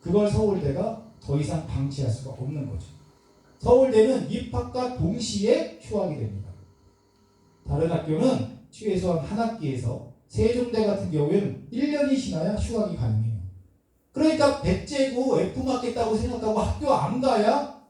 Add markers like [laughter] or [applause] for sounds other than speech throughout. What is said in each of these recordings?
그걸 서울대가 더 이상 방치할 수가 없는 거죠. 서울대는 입학과 동시에 휴학이 됩니다. 다른 학교는 최소한 한 학기에서 세종대 같은 경우에는 1년이 지나야 휴학이 가능해요. 그러니까 백제고 F 맞겠다고 생각하고 학교 안 가야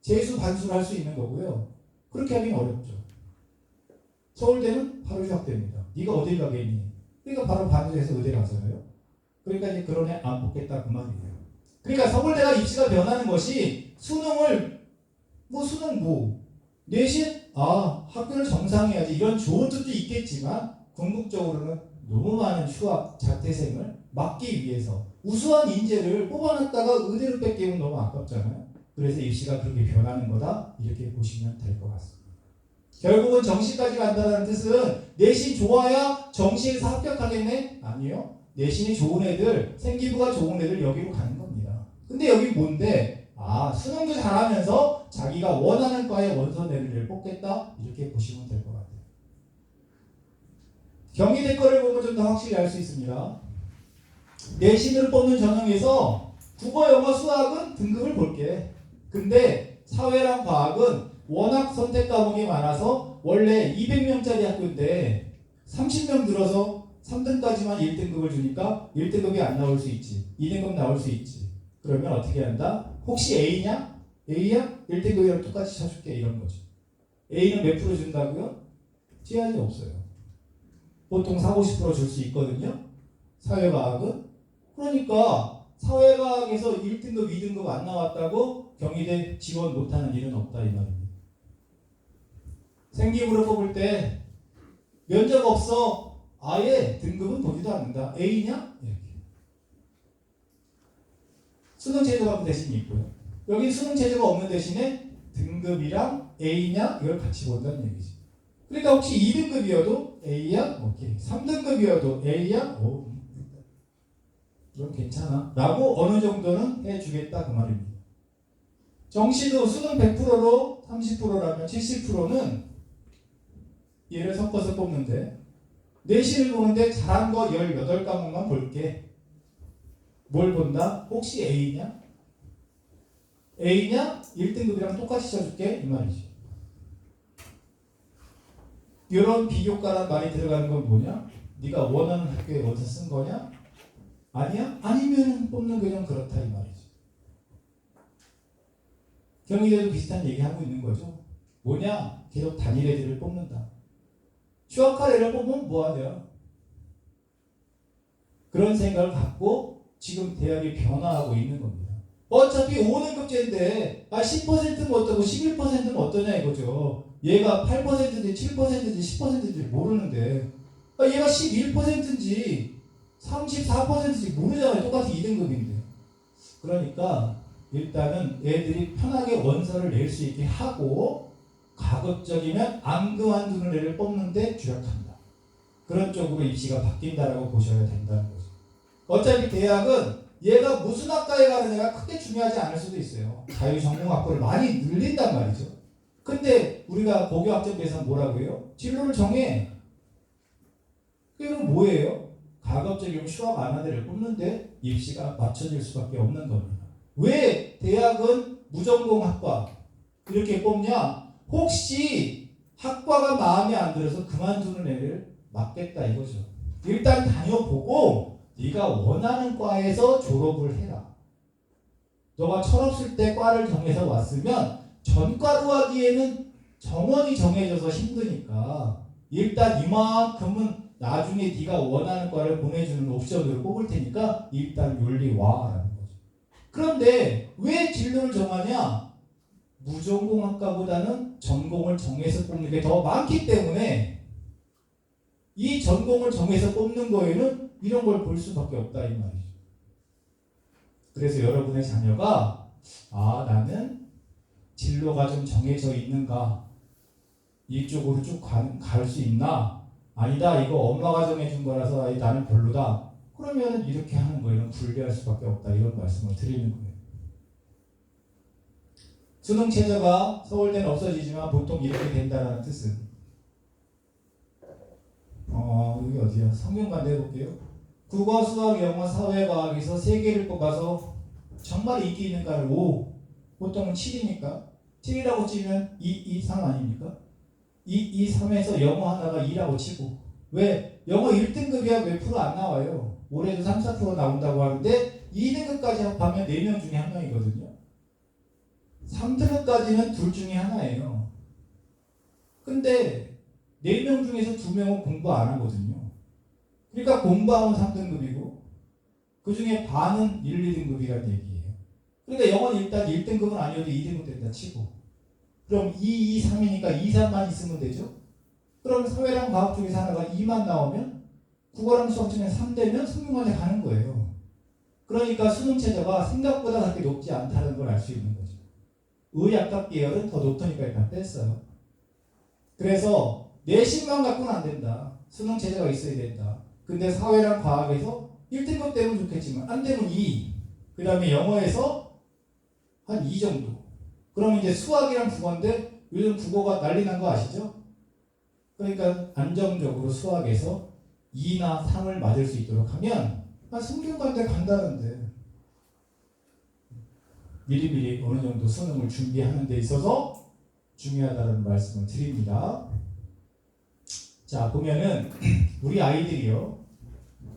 재수 반수를 할 수 있는 거고요. 그렇게 하긴 어렵죠. 서울대는 바로 휴학됩니다. 네가 어딜 가겠니? 그러니까 바로 반수해서 의대 가잖아요. 그러니까 이제 그런 애 안 뽑겠다 그 말이에요. 그러니까 서울대가 입시가 변하는 것이 수능을 뭐 수능 뭐 내신 아 학교를 정상해야지 이런 좋은 뜻도 있겠지만 궁극적으로는 너무 많은 휴학 자퇴생을 막기 위해서 우수한 인재를 뽑아놨다가 의대로 뺏기면 너무 아깝잖아요. 그래서 입시가 그렇게 변하는 거다 이렇게 보시면 될 것 같습니다. 결국은 정시까지 간다는 뜻은 내신 좋아야 정시에서 합격하겠네? 아니요. 내신이 좋은 애들, 생기부가 좋은 애들 여기로 가는 겁니다. 근데 여기 뭔데? 아, 수능도 잘하면서 자기가 원하는 과의 원서대를 뽑겠다? 이렇게 보시면 될 것 같아요. 경희대 거를 보면 좀 더 확실히 알 수 있습니다. 내신으로 뽑는 전형에서 국어, 영어, 수학은 등급을 볼게. 근데 사회랑 과학은 워낙 선택 과목이 많아서 원래 200명짜리 학교인데 30명 들어서 3등까지만 1등급을 주니까 1등급이 안 나올 수 있지. 2등급 나올 수 있지. 그러면 어떻게 한다? 혹시 A냐? A야? 1등급이랑 똑같이 쳐줄게 이런 거죠. A는 몇 프로 준다고요? 제한이 없어요. 보통 4, 50%줄 수 있거든요. 사회과학은 그러니까 사회과학에서 1등급, 2등급 안 나왔다고 경희대 지원 못하는 일은 없다 이 말입니다. 생기부를 뽑을 때 면접 없어 아예 등급은 보지도 않는다. A냐? 이렇게. 수능 제도가 대신 있고요. 여기 수능 제도가 없는 대신에 등급이랑 A냐 이걸 같이 본다는 얘기지. 그러니까 혹시 2등급이어도 A야? 오케이. 3등급이어도 A야? 오. 그럼 괜찮아. 라고 어느 정도는 해주겠다 그 말입니다. 정시도 수능 100%로 30%라면 70%는 얘를 섞어서 뽑는데 내신을 보는데 잘한 거 18과목만 볼게. 뭘 본다? 혹시 A냐? A냐? 1등급이랑 똑같이 쳐줄게 이 말이지. 이런 비교과란 말이 들어가는 건 뭐냐? 네가 원하는 학교에 어디서 쓴 거냐? 아니야? 아니면 뽑는 그냥 그렇다 이 말이지. 경희대도 비슷한 얘기 하고 있는 거죠. 뭐냐? 계속 단일 애들을 뽑는다. 휴학할 애를 뽑으면 뭐하냐? 그런 생각을 갖고 지금 대학이 변화하고 있는 겁니다. 어차피 5등급제인데 아 10%는 어떠고 11%는 어떠냐 이거죠. 얘가 8%인지 7%인지 10%인지 모르는데 아 얘가 11%인지 34%인지 모르잖아요. 똑같이 2등급인데. 그러니까 일단은 애들이 편하게 원서를 낼 수 있게 하고 가급적이면 안 그만두는 애를 뽑는데 주력한다. 그런 쪽으로 입시가 바뀐다라고 보셔야 된다는 거죠. 어차피 대학은 얘가 무슨 학과에 가는 애가 크게 중요하지 않을 수도 있어요. 자유 전공학부를 많이 늘린단 말이죠. 근데 우리가 고교학점에서 뭐라고 해요? 진로를 정해. 그럼 뭐예요? 가급적이면 휴학 안 하는 애를 뽑는데 입시가 맞춰질 수밖에 없는 겁니다. 왜 대학은 무전공 학과 이렇게 뽑냐? 혹시 학과가 마음에 안 들어서 그만두는 애를 막겠다 이거죠. 일단 다녀보고 네가 원하는 과에서 졸업을 해라. 너가 철없을 때 과를 정해서 왔으면 전과로 하기에는 정원이 정해져서 힘드니까 일단 이만큼은 나중에 네가 원하는 과를 보내주는 옵션으로 뽑을 테니까 일단 윤리 와라는 거죠. 그런데 왜 진로를 정하냐? 무전공학과보다는 전공을 정해서 뽑는 게 더 많기 때문에 이 전공을 정해서 뽑는 거에는 이런 걸 볼 수밖에 없다 이 말이죠. 그래서 여러분의 자녀가 아 나는 진로가 좀 정해져 있는가? 이쪽으로 쭉 갈 수 있나? 아니다 이거 엄마가 정해준 거라서 아니, 나는 별로다. 그러면 이렇게 하는 거에는 불리할 수밖에 없다. 이런 말씀을 드리는 거예요. 수능 최저가 서울대는 없어지지만 보통 이렇게 된다는 뜻은? 어 여기 어디야? 성경관대 해볼게요. 국어, 수학, 영어, 사회과학에서 세 개를 뽑아서 정말 인기 있는 과를 5, 보통은 7이니까 7이라고 치면 2, 2, 3 아닙니까? 2, 2, 3에서 영어 하나가 2라고 치고 왜? 영어 1등급이야 몇 프로 안 나와요. 올해도 3, 4% 나온다고 하는데 2등급까지 합하면 4명 중에 한 명이거든요. 3등급까지는 둘 중에 하나예요. 근데 4명 중에서 2명은 공부 안 하거든요. 그러니까 공부하면 3등급이고 그 중에 반은 1, 2등급이라는 얘기예요. 그러니까 영어는 일단 1등급은 아니어도 2등급 된다 치고 그럼 2, 2, 3이니까 2, 3만 있으면 되죠? 그럼 사회랑 과학 중에서 하나가 2만 나오면 국어랑 수학 중에 3 되면 성균관에 가는 거예요. 그러니까 수능 최저가 생각보다 그렇게 높지 않다는 걸 알 수 있는 거죠. 의학과 계열은 더 높으니까 일단 뺐어요. 그래서 내신만 갖고는 안 된다. 수능 최저가 있어야 된다. 근데 사회랑 과학에서 1등급 되면 좋겠지만 안 되면 2. 그 다음에 영어에서 한 2 정도. 그럼 이제 수학이랑 국어인데 요즘 국어가 난리 난 거 아시죠? 그러니까 안정적으로 수학에서 2나 3을 맞을 수 있도록 하면 한 성균관대 간다는데 미리미리 어느 정도 수능을 준비하는 데 있어서 중요하다는 말씀을 드립니다. 자 보면은 우리 아이들이요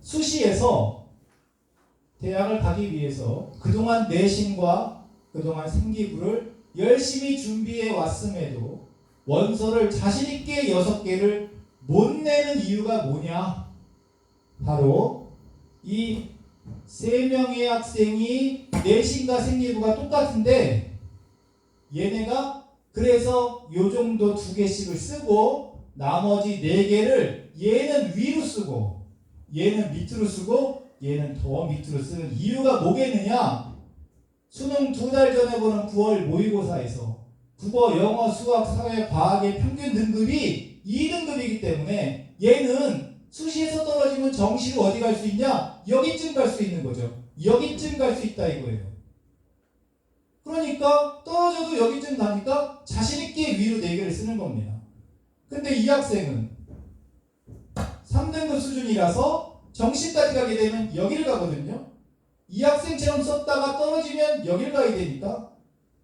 수시에서 대학을 가기 위해서 그동안 내신과 그동안 생기부를 열심히 준비해 왔음에도 원서를 자신 있게 여섯 개를 못 내는 이유가 뭐냐? 바로 이 세 명의 학생이 내신과 생기부가 똑같은데 얘네가 그래서 요 정도 두 개씩을 쓰고 나머지 네 개를 얘는 위로 쓰고 얘는 밑으로 쓰고 얘는 더 밑으로 쓰는 이유가 뭐겠느냐? 수능 두 달 전에 보는 9월 모의고사에서 국어, 영어, 수학, 사회, 과학의 평균 등급이 2등급이기 때문에 얘는 수시에서 떨어지면 정시로 어디 갈 수 있냐? 여기쯤 갈 수 있는 거죠. 여기쯤 갈 수 있다 이거예요. 그러니까 떨어져도 여기쯤 가니까 자신있게 위로 4개를 쓰는 겁니다. 근데 이 학생은 3등급 수준이라서 정시까지 가게 되면 여기를 가거든요. 이 학생처럼 썼다가 떨어지면 여기를 가야 되니까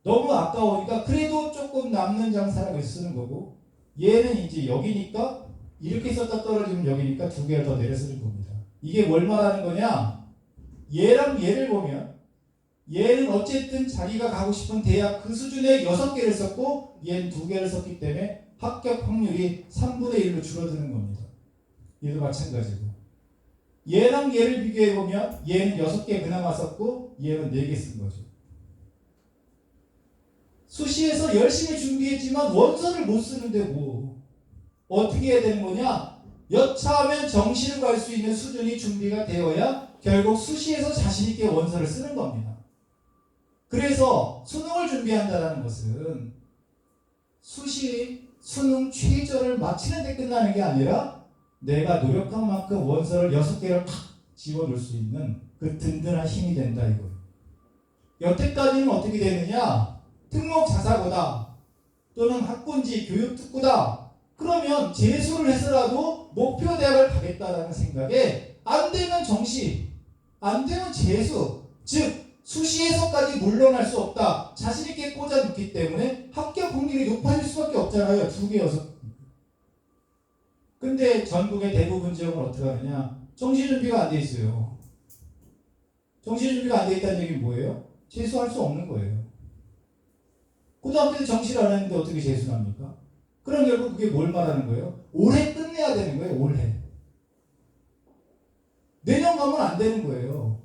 너무 아까우니까 그래도 조금 남는 장사라고 쓰는 거고 얘는 이제 여기니까 이렇게 썼다 떨어지면 여기니까 두 개를 더 내려 쓰는 겁니다. 이게 뭘 말하는 거냐? 얘랑 얘를 보면 얘는 어쨌든 자기가 가고 싶은 대학 그 수준의 여섯 개를 썼고 얘는 두 개를 썼기 때문에 합격 확률이 3분의 1로 줄어드는 겁니다. 얘도 마찬가지고 얘랑 얘를 비교해 보면 얘는 여섯 개 그나마 썼고 얘는 네개쓴 거죠. 수시에서 열심히 준비했지만 원서를 못 쓰는데 뭐 어떻게 해야 되는 거냐? 여차하면 정시를 갈 수 있는 수준이 준비가 되어야 결국 수시에서 자신 있게 원서를 쓰는 겁니다. 그래서 수능을 준비한다는 것은 수시 수능 최저를 마치는 데 끝나는 게 아니라 내가 노력한 만큼 원서를 여섯 개를 탁 집어넣을 수 있는 그 든든한 힘이 된다 이거예요. 여태까지는 어떻게 되느냐? 특목 자사고다 또는 학군지 교육 특구다 그러면 재수를 해서라도 목표 대학을 가겠다라는 생각에 안 되면 정시 안 되면 재수 즉 수시에서까지 물러날 수 없다 자신 있게 꽂아 놓기 때문에 합격 확률이 높아질 수밖에 없잖아요 두 개여서 근데 전국의 대부분 지역은 어떻게 하느냐 정시 준비가 안 돼 있어요 정시 준비가 안 돼 있다는 얘기는 뭐예요? 재수할 수 없는 거예요 고등학교 때 정시를 안 했는데 어떻게 재수합니까? 그럼 결국 그게 뭘 말하는 거예요? 올해 끝내야 되는 거예요, 올해. 내년 가면 안 되는 거예요.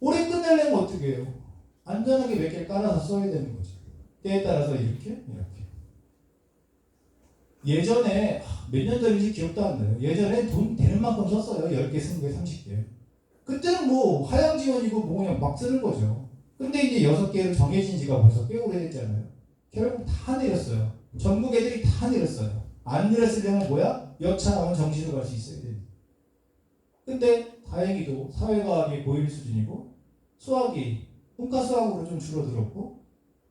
올해 끝내려면 어떻게 해요? 안전하게 몇 개 깔아서 써야 되는 거죠. 때에 따라서 이렇게, 이렇게. 예전에, 몇 년 전인지 기억도 안 나요. 예전에 돈 되는 만큼 썼어요. 10개, 20개, 30개. 그때는 뭐, 하향 지원이고 뭐 그냥 막 쓰는 거죠. 근데 이제 6개로 정해진 지가 벌써 꽤 오래됐잖아요. 결국 다 내렸어요. 전국 애들이 다 내렸어요. 안 내렸으려면 뭐야? 여차하면 정시로 갈 수 있어야 돼. 근데 다행히도 사회과학이 고일 수준이고 수학이 문과 수학으로 좀 줄어들었고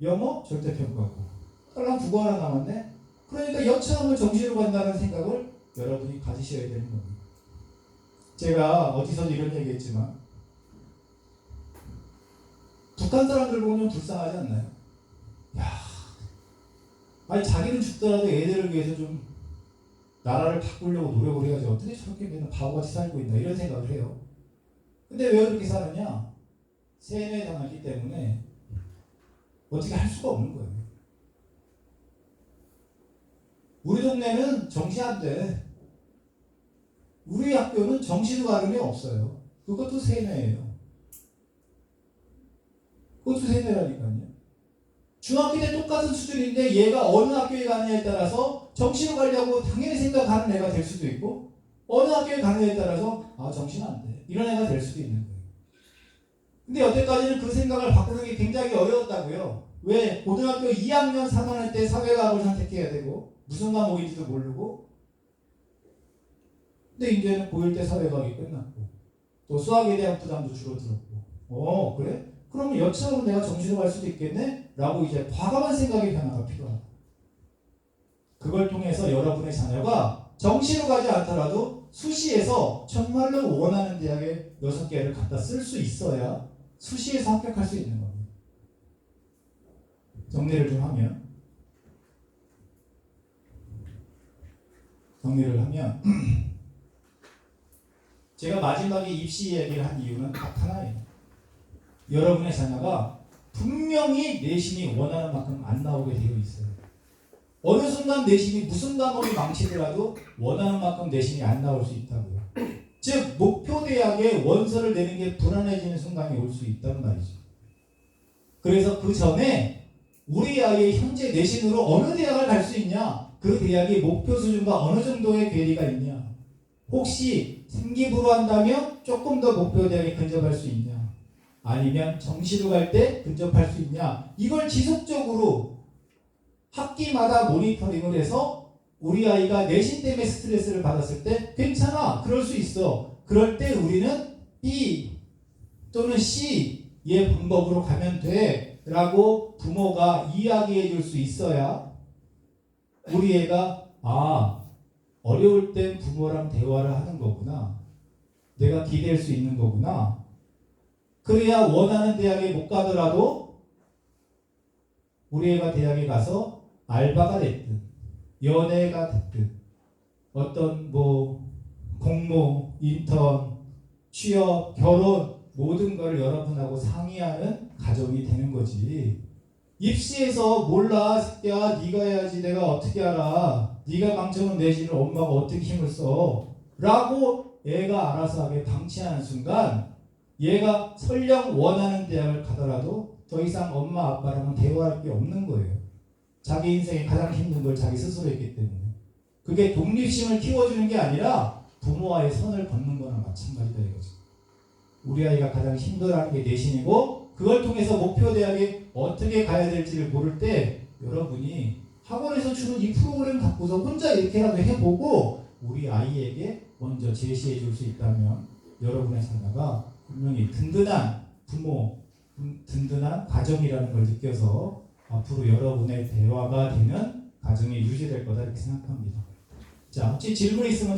영어 절대평가고 딸랑 국어 하나 남았네. 그러니까 여차하면 정시로 간다는 생각을 여러분이 가지셔야 되는 겁니다. 제가 어디서도 이런 얘기 했지만 북한 사람들 보면 불쌍하지 않나요? 야, 아니 자기는 죽더라도 애들을 위해서 좀 나라를 바꾸려고 노력을 해야지 어떻게 저렇게 맨날 바보같이 살고 있나 이런 생각을 해요. 근데 왜 그렇게 사느냐? 세뇌 당하기 때문에 어떻게 할 수가 없는 거예요. 우리 동네는 정시 안 돼. 우리 학교는 정시도 가름이 없어요. 그것도 세뇌예요. 그것도 세뇌라니까요. 중학교 때 똑같은 수준인데 얘가 어느 학교에 가느냐에 따라서 정시로 가려고 당연히 생각하는 애가 될 수도 있고 어느 학교에 가느냐에 따라서 아 정시는 안 돼. 이런 애가 될 수도 있는 거예요. 근데 여태까지는 그 생각을 바꾸는 게 굉장히 어려웠다고요. 왜? 고등학교 2학년 3학년 때 사회과학을 선택해야 되고 무슨 과목인지도 모르고 근데 이제는 고1 때 사회과학이 끝났고 또 수학에 대한 부담도 줄어들었고 어 그래? 그러면 여차하면 내가 정시로 갈 수도 있겠네? 라고 이제 과감한 생각의 변화가 필요하다. 그걸 통해서 여러분의 자녀가 정시로 가지 않더라도 수시에서 정말로 원하는 대학에 여섯 개를 갖다 쓸 수 있어야 수시에서 합격할 수 있는 겁니다. 정리를 좀 하면 정리를 하면 [clears throat] 제가 마지막에 입시 이야기를 한 이유는 딱 하나예요. 여러분의 자녀가 분명히 내신이 원하는 만큼 안 나오게 되어 있어요. 어느 순간 내신이 무슨 과목이 망치더라도 원하는 만큼 내신이 안 나올 수 있다고요. 즉 목표 대학에 원서를 내는 게 불안해지는 순간이 올 수 있단 말이죠. 그래서 그 전에 우리 아이의 현재 내신으로 어느 대학을 갈 수 있냐? 그 대학이 목표 수준과 어느 정도의 괴리가 있냐? 혹시 생기부로 한다면 조금 더 목표 대학에 근접할 수 있냐? 아니면 정시로 갈 때 근접할 수 있냐? 이걸 지속적으로 학기마다 모니터링을 해서 우리 아이가 내신 때문에 스트레스를 받았을 때 괜찮아 그럴 수 있어. 그럴 때 우리는 B 또는 C의 방법으로 가면 돼 라고 부모가 이야기해 줄 수 있어야 우리 애가 아 어려울 땐 부모랑 대화를 하는 거구나. 내가 기댈 수 있는 거구나 그래야 원하는 대학에 못 가더라도 우리 애가 대학에 가서 알바가 됐든 연애가 됐든 어떤 뭐 공모, 인턴, 취업, 결혼 모든 걸 여러분하고 상의하는 가정이 되는 거지. 입시에서 몰라 새끼야 네가 해야지 내가 어떻게 알아 네가 망쳐놓은 내신을 엄마가 어떻게 힘을 써 라고 애가 알아서 하게 방치하는 순간 얘가 설령 원하는 대학을 가더라도 더 이상 엄마 아빠랑은 대화할 게 없는 거예요. 자기 인생에 가장 힘든 걸 자기 스스로 했기 때문에. 그게 독립심을 키워주는 게 아니라 부모와의 선을 걷는 거나 마찬가지다 이거죠. 우리 아이가 가장 힘들어하는 게 내신이고 그걸 통해서 목표 대학에 어떻게 가야 될지를 모를 때 여러분이 학원에서 주는 이 프로그램 갖고서 혼자 이렇게라도 해보고 우리 아이에게 먼저 제시해 줄 수 있다면 여러분의 자녀가 분명히 든든한 부모, 든- 든든한 가정이라는 걸 느껴서 앞으로 여러분의 대화가 되는 가정이 유지될 거다 이렇게 생각합니다. 자, 혹시 질문 있으면 제가